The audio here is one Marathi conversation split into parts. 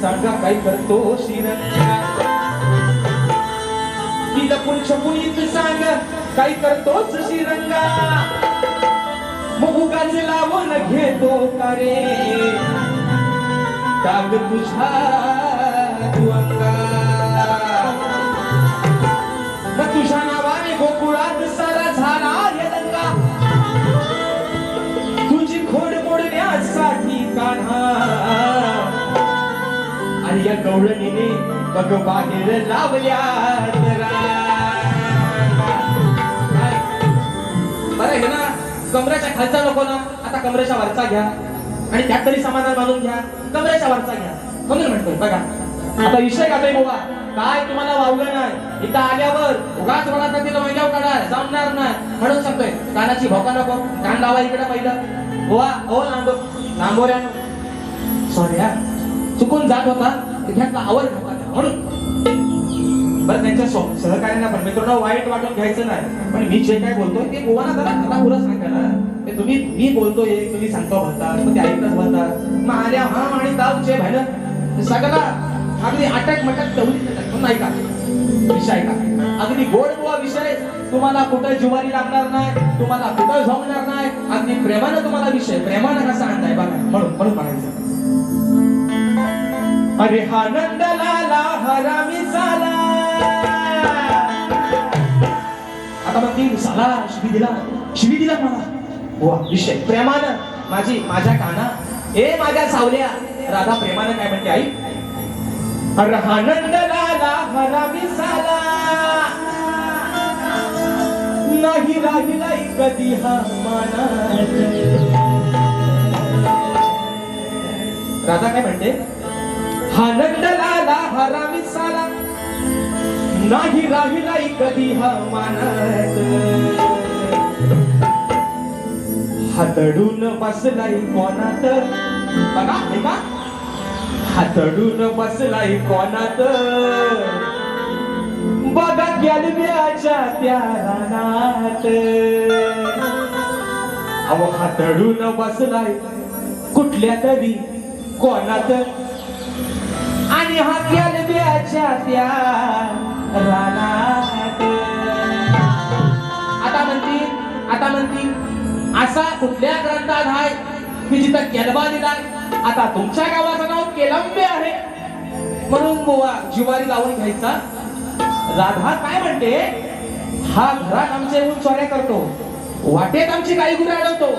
सांगा काय करतो श्रीरंगा की लपून छपून इथं सांग काय करतोच शिरंगा? मग लावून घेतो का रे? टाक तुझा तू अंगा आणि या बघ बाहेर लावल्या बरं घे ना कमरेच्या खालचा नको ना आता कमरेच्या वरचा घ्या. आणि त्यात तरी समाधान मानून घ्या. कमरेच्या वरचा घ्या. म्हणून म्हणतोय बघा. आता विषय का बोवा? काय तुम्हाला वावलं नाही. इथं आल्यावर उगाच मला तिला महिन्यावर काढाय जमणार नाही. म्हणून सांगतोय कानाची भोका नको. कान लावा इकडे पहिलं. बोवा हो लांब लांबोऱ्या. सॉरी हा. चुकून जात होता. घ्यातला आवड म्हणून. बरं त्यांच्या सहकार्यांना पण. मित्रांनो वाईट वाटून घ्यायचं नाही. पण मी जे काय बोलतोय ते गोवाना जरा खरा पुरं सांगा ना. ते तुम्ही मी बोलतोय तुम्ही सांगतो म्हणतात मग ते ऐकत म्हणतात मग आल्या हा आणि तावचे भाईनं सगळा अगदी अटक मटक तेवढी म्हणून ऐका. विषय ऐका. अगदी गोड गोवा विषय. तुम्हाला कुठं जिवारी लागणार नाही तुम्हाला कुठं झोपणार नाही. अगदी प्रेमानं तुम्हाला विषय. प्रेमानं कसा आणताय बघा. म्हणून म्हणून म्हणायचं. अरे हा नंदलाला हरामी झाला आता मग ती झाला शिवी दिला शिवी दिला मला वा विषय प्रेमानं माझी माझ्या काना. ए माझ्या सावल्या. राधा प्रेमानं काय म्हणते आई? अरे हा नंदलाला हरामी झाला नाही राहिला कधी हा मानात राधा काय म्हणते? हा नंदलाला हरामी साला. नाही राहिला कधी हा मानत हातडून बसलाय कोणात? बघा हे हातडून बसलाई कोणात? बघा गॅलब्याच्या त्या रानात. अहो हातडून बसलाय कुठल्या तरी कोणात? आणि त्या रानात. आता म्हणती आता म्हणती असा कुठल्या ग्रंथात आहे की जिथं केलबा दिलाय? आता तुमच्या गावाचं नाव केलंबे आहे. म्हणून गोवा जिवारी लावून घ्यायचा. राधा काय म्हणते? हा घरात आमच्या येऊन चोऱ्या करतो. वाटेत आमची गाई गुरे अडवतो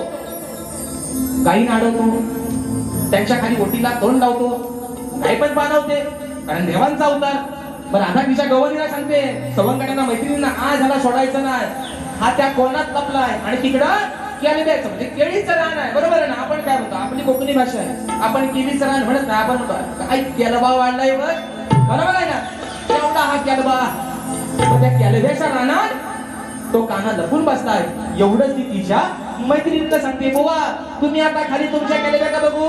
गाई अडवतो त्यांच्या खाली ओटीला तोंड लावतो. नाही पण पाणवते कारण देवांचा अवतार. बरं आता तिच्या गवळीला सांगते सवंगड्यांना मैत्रिणींना आज ह्याला सोडायचं नाही. हा त्या कोणात लपलाय आणि तिकडं केली द्यायचं म्हणजे केळीचं रान आहे. बरोबर आहे ना? आपण काय म्हणतो? आपली कोकणी भाषा आहे. आपण केळीचं रान म्हणत नाही. आपण म्हणतो काय केलबा वाढलाय वर बरोबर आहे ना? तेवढा हा केलबा. त्या केलब्याच्या रानात तो काना लपून बसलाय. एवढंच ती तिच्या मैत्रिणीला सांगते बोवा तुम्ही आता खाली तुमच्या केलेल्या का बघू?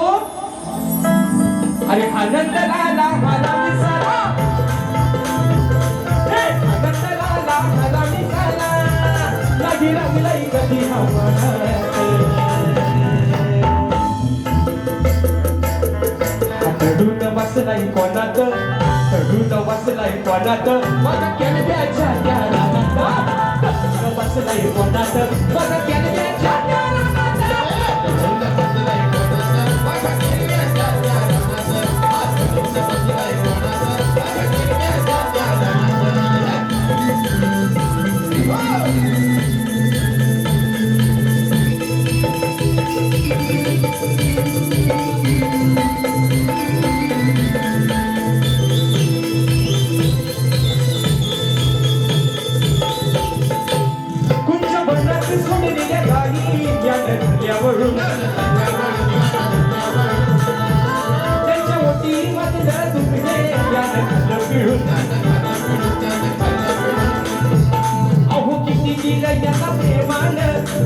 अरे आनंद लाला मला विसरा. हे, आनंद लाला मला विसरा. लागी लागलाई कधी हटडून बसलाई कोणात हटडून कोणात माझा केलब्याच्या त्या रानात कोणात माझा अहो किती दिलं याला प्रेमान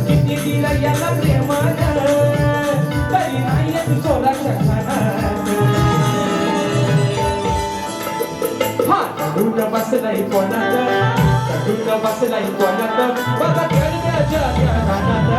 किती दिलं याला प्रेमान तरी नाही येत सोला हा चढून बसलाय कोणात चढून बसलाय कोणात बघा खेळण्याच्या त्या